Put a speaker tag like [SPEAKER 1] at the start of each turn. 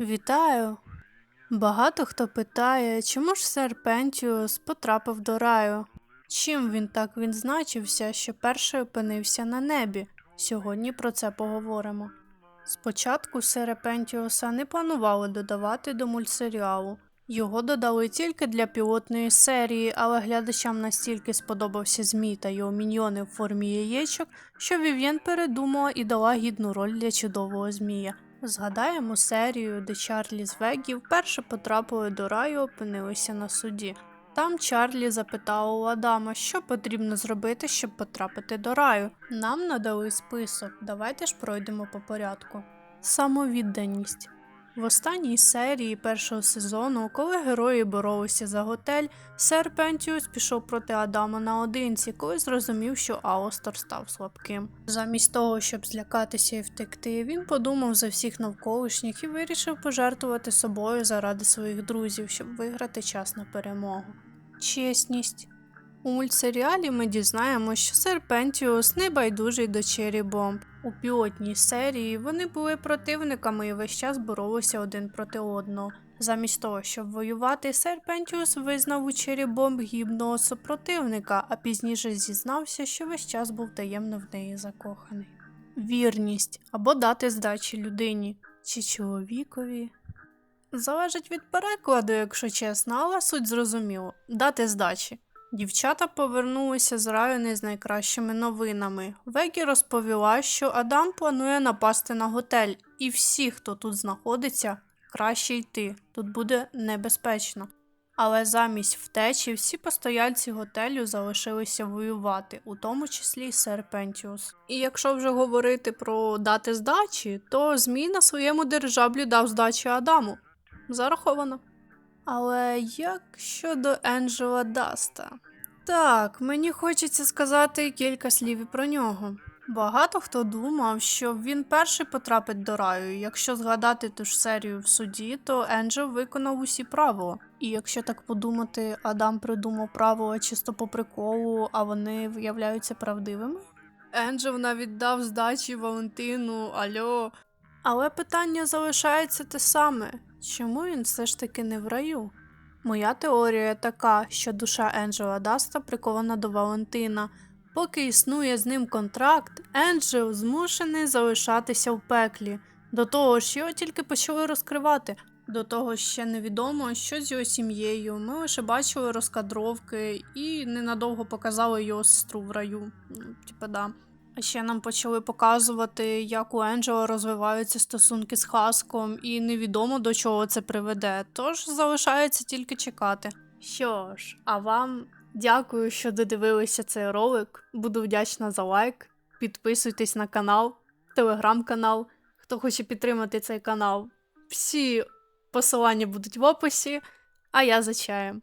[SPEAKER 1] Вітаю! Багато хто питає, чому ж сер Пентіус потрапив до раю? Чим він так відзначився, що перший опинився на небі? Сьогодні про це поговоримо. Спочатку сера Пентіуса не планували додавати до мультсеріалу. Його додали тільки для пілотної серії, але глядачам настільки сподобався змій та його міньйони в формі яєчок, що Вів'єн передумала і дала гідну роль для чудового змія. Згадаємо серію, де Чарлі з Вегі вперше потрапили до раю, опинилися на суді. Там Чарлі запитала у Адама, що потрібно зробити, щоб потрапити до раю. Нам надали список, давайте ж пройдемо по порядку. Самовідданість. В останній серії першого сезону, коли герої боролися за готель, сер Пентіус пішов проти Адама наодинці, коли зрозумів, що Аостор став слабким. Замість того, щоб злякатися і втекти, він подумав за всіх навколишніх і вирішив пожертвувати собою заради своїх друзів, щоб виграти час на перемогу. Чесність. У мультсеріалі ми дізнаємося, що сер Пентіус не байдужий до Чері Бомб. У пілотній серії вони були противниками і весь час боролися один проти одного. Замість того, щоб воювати, сер Пентіус визнав у Чері Бомб гібного супротивника, а пізніше зізнався, що весь час був таємно в неї закоханий. Вірність або дати здачі людині чи чоловікові. Залежить від перекладу, якщо чесно, але суть зрозуміло дати здачі. Дівчата повернулися з раю не з найкращими новинами. Вегі розповіла, що Адам планує напасти на готель, і всі, хто тут знаходиться, краще йти. Тут буде небезпечно. Але замість втечі всі постояльці готелю залишилися воювати, у тому числі й сер Пентіус. І якщо вже говорити про дати здачі, то Змій на своєму дирижаблі дав здачі Адаму. Зараховано. Але як щодо Енджела Даста? Так, мені хочеться сказати кілька слів і про нього. Багато хто думав, що він перший потрапить до раю. Якщо згадати ту ж серію в суді, то Енджел виконав усі правила. І якщо так подумати, Адам придумав правила чисто по приколу, а вони виявляються правдивими. Енджел навіть дав здачі Валентину, альо. Але питання залишається те саме: чому він все ж таки не в раю? Моя теорія така, що душа Енджела Даста прикована до Валентина. Поки існує з ним контракт, Енджел змушений залишатися в пеклі. До того ж, його тільки почали розкривати. До того ще невідомо, що з його сім'єю. Ми лише бачили розкадровки і ненадовго показали його сестру в раю. Ну, Типа, да. Ще нам почали показувати, як у Енджела розвиваються стосунки з Хаском, і невідомо до чого це приведе. Тож залишається тільки чекати. Що ж, а вам дякую, що додивилися цей ролик. Буду вдячна за лайк. Підписуйтесь на канал, телеграм-канал, хто хоче підтримати цей канал. Всі посилання будуть в описі, а я за чаєм.